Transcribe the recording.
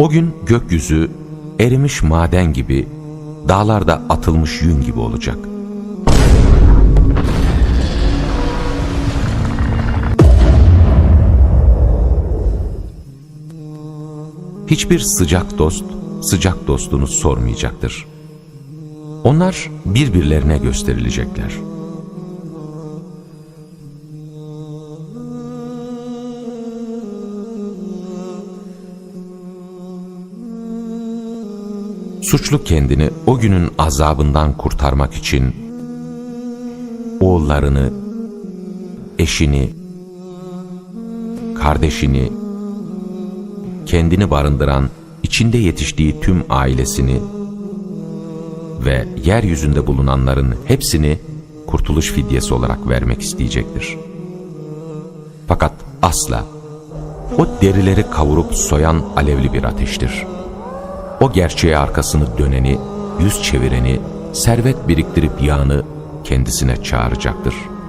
O gün gökyüzü erimiş maden gibi, dağlarda atılmış yün gibi olacak. Hiçbir sıcak dost, sıcak dostunu sormayacaktır. Onlar birbirlerine gösterilecekler. Suçlu kendini o günün azabından kurtarmak için oğullarını, eşini, kardeşini, kendini barındıran, içinde yetiştiği tüm ailesini ve yeryüzünde bulunanların hepsini kurtuluş fidyesi olarak vermek isteyecektir. Fakat asla o derileri kavurup soyan alevli bir ateştir. O gerçeğe arkasını döneni, yüz çevireni, servet biriktirip yağını kendisine çağıracaktır.''